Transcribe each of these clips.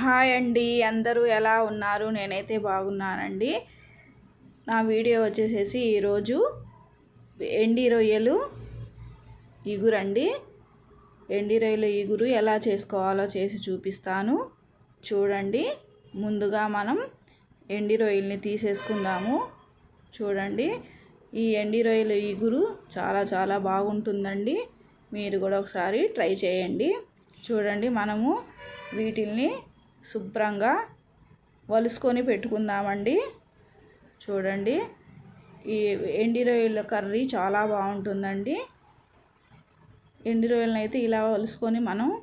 Hi అండి అందరూ ఎలా ఉన్నారు? నేనైతే బాగున్నానండి. నా వీడియో వచ్చేసేసి ఈరోజు ఎండి రొయ్యలు ఇగురండి. ఎండి రొయ్యలు ఇగురు ఎలా చేసుకోవాలో చేసి చూపిస్తాను. చూడండి ముందుగా మనం ఎండి రొయ్యల్ని తీసేసుకుందాము. చూడండి ఈ ఎండి రొయ్యలు ఇగురు చాలా చాలా బాగుంటుందండి. మీరు కూడా ఒకసారి ట్రై చేయండి. చూడండి మనము వీటిల్ని శుభ్రంగా వలుసుకొని పెట్టుకుందామండి. చూడండి. ఈ ఎండి రొయ్యల కర్రీ చాలా బాగుంటుందండి. ఎండి రొయ్యలను అయితే ఇలా వలుసుకొని మనం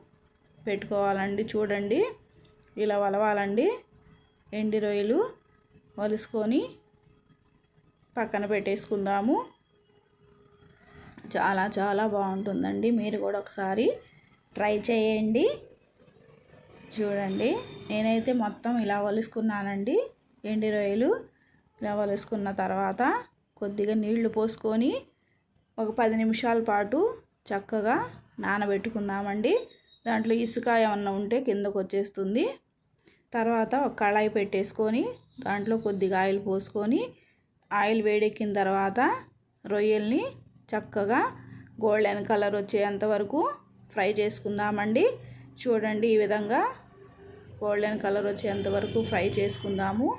పెట్టుకోవాలండి. చూడండి. ఇలా వలవాలండి. ఎండి రొయ్యలు వలుసుకొని పక్కన పెట్టేసుకుందాము. చాలా చాలా బాగుంటుందండి. మీరు కూడా ఒకసారి ట్రై చేయండి. చూడండి. నేనైతే మొత్తం ఇలా వలుసుకున్నానండి ఎండి రొయ్యలు ఇలా వలుసుకున్న తర్వాత కొద్దిగా నీళ్ళు పోసుకొని ఒక పది నిమిషాల పాటు చక్కగా నానబెట్టుకుందామండి. దాంట్లో ఇసుక ఏమన్నా ఉంటే కిందకు వచ్చేస్తుంది. తర్వాత ఒక కళాయి పెట్టేసుకొని దాంట్లో కొద్దిగా ఆయిల్ పోసుకొని ఆయిల్ వేడెక్కిన తర్వాత రొయ్యల్ని చక్కగా గోల్డెన్ కలర్ వచ్చేంత వరకు ఫ్రై చేసుకుందామండి. చూడండి ఈ విధంగా గోల్డెన్ కలర్ వచ్చేంత వరకు ఫ్రై చేసుకుందాము.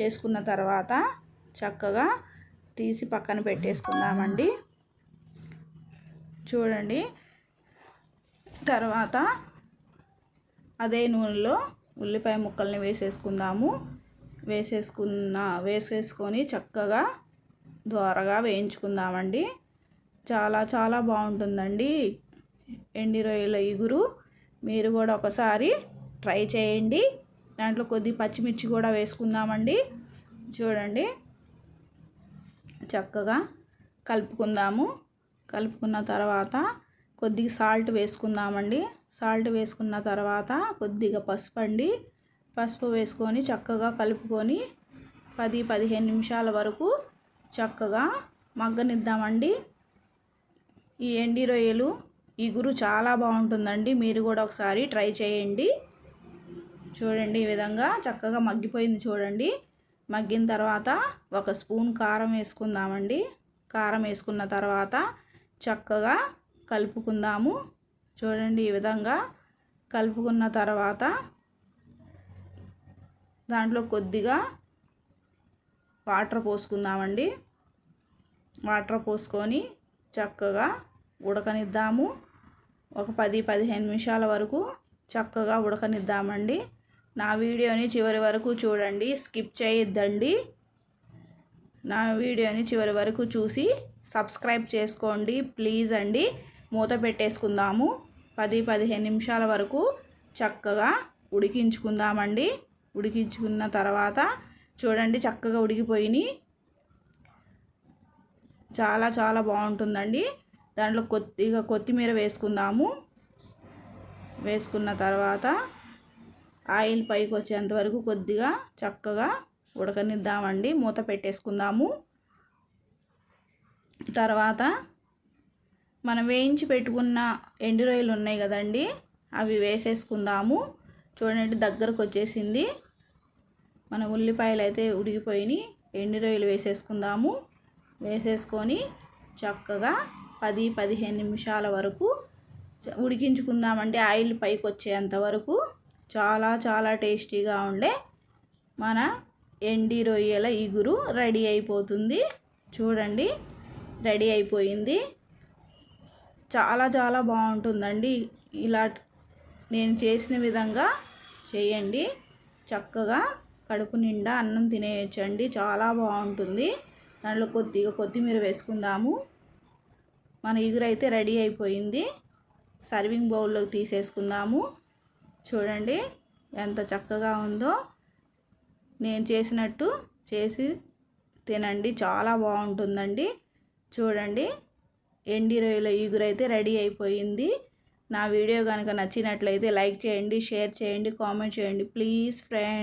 చేసుకున్న తర్వాత చక్కగా తీసి పక్కన పెట్టేసుకుందామండి. చూడండి. తర్వాత అదే నూనెలో ఉల్లిపాయ ముక్కల్ని వేసేసుకుందాము. వేసేసుకున్న వేసేసుకొని చక్కగా ద్వారగా వేయించుకుందామండి. చాలా చాలా బాగుంటుందండి. ఎండి రొయ్యల ఇగురు. మీరు కూడా ఒకసారి ట్రై చేయండి. దాంట్లో కొద్ది పచ్చిమిర్చి కూడా వేసుకుందామండి. చూడండి. చక్కగా కలుపుకుందాము. కలుపుకున్న తర్వాత కొద్దిగా సాల్ట్ వేసుకుందామండి. సాల్ట్ వేసుకున్న తర్వాత కొద్దిగా పసుపు అండి. పసుపు వేసుకొని చక్కగా కలుపుకొని పది పదిహేను నిమిషాల వరకు చక్కగా మగ్గనిద్దామండి. ఈ ఎండి రొయ్యలు ఇగురు చాలా బాగుంటుందండి. మీరు కూడా ఒకసారి ట్రై చేయండి. చూడండి ఈ విధంగా చక్కగా మగ్గిపోయింది చూడండి. మగ్గిన తర్వాత ఒక స్పూన్ కారం వేసుకుందామండి. కారం వేసుకున్న తర్వాత చక్కగా కలుపుకుందాము. చూడండి ఈ విధంగా కలుపుకున్న తర్వాత దాంట్లో కొద్దిగా వాటర్ పోసుకుందామండి. వాటర్ పోసుకొని చక్కగా ఉడకనిద్దాము. ఒక పది పదిహేను నిమిషాల వరకు చక్కగా ఉడకనిద్దామండి. నా వీడియోని చివరి వరకు చూడండి స్కిప్ చేయొద్దండి. నా వీడియోని చివరి వరకు చూసి సబ్స్క్రైబ్ చేసుకోండి ప్లీజ్ అండి. మూత పెట్టేసుకుందాము. పది పదిహేను నిమిషాల వరకు చక్కగా ఉడికించుకుందామండి. ఉడికించుకున్న తర్వాత చూడండి చక్కగా ఉడికిపోయి చాలా చాలా బాగుంటుందండి. దాంట్లో కొద్దిగా కొత్తిమీర వేసుకుందాము. వేసుకున్న తర్వాత ఆయిల్ పైకి వచ్చేంత వరకు కొద్దిగా చక్కగా ఉడకనిద్దామండి. మూత పెట్టేసుకుందాము. తర్వాత మనం వేయించి పెట్టుకున్న ఎండు రొయ్యలు ఉన్నాయి కదండి అవి వేసేసుకుందాము. చూడండి దగ్గరకు వచ్చేసింది. మన ఉల్లిపాయలు అయితే ఉడికిపోయినాయి. ఎండు రొయ్యలు వేసేసుకుందాము. వేసేసుకొని చక్కగా పది పదిహేను నిమిషాల వరకు ఉడికించుకుందామంటే ఆయిల్ పైకి వచ్చేంత వరకు చాలా చాలా టేస్టీగా ఉండే మన ఎండి రొయ్యల ఇగురు రెడీ అయిపోతుంది. చూడండి రెడీ అయిపోయింది. చాలా చాలా బాగుంటుందండి. ఇలా నేను చేసిన విధంగా చేయండి. చక్కగా కడుపు నిండా అన్నం తినేయచ్చండి. చాలా బాగుంటుంది. దాంట్లో కొద్దిగా కొత్తిమీర వేసుకుందాము. మన ఇగురైతే రెడీ అయిపోయింది. సర్వింగ్ బౌల్లోకి తీసేసుకుందాము. చూడండి ఎంత చక్కగా ఉందో. నేను చేసినట్టు చేసి తినండి. చాలా బాగుంటుందండి. చూడండి. ఎండి రొయ్యల ఈగురైతే అయితే రెడీ అయిపోయింది. నా వీడియో కనుక నచ్చినట్లయితే లైక్ చేయండి షేర్ చేయండి కామెంట్ చేయండి. Please friend.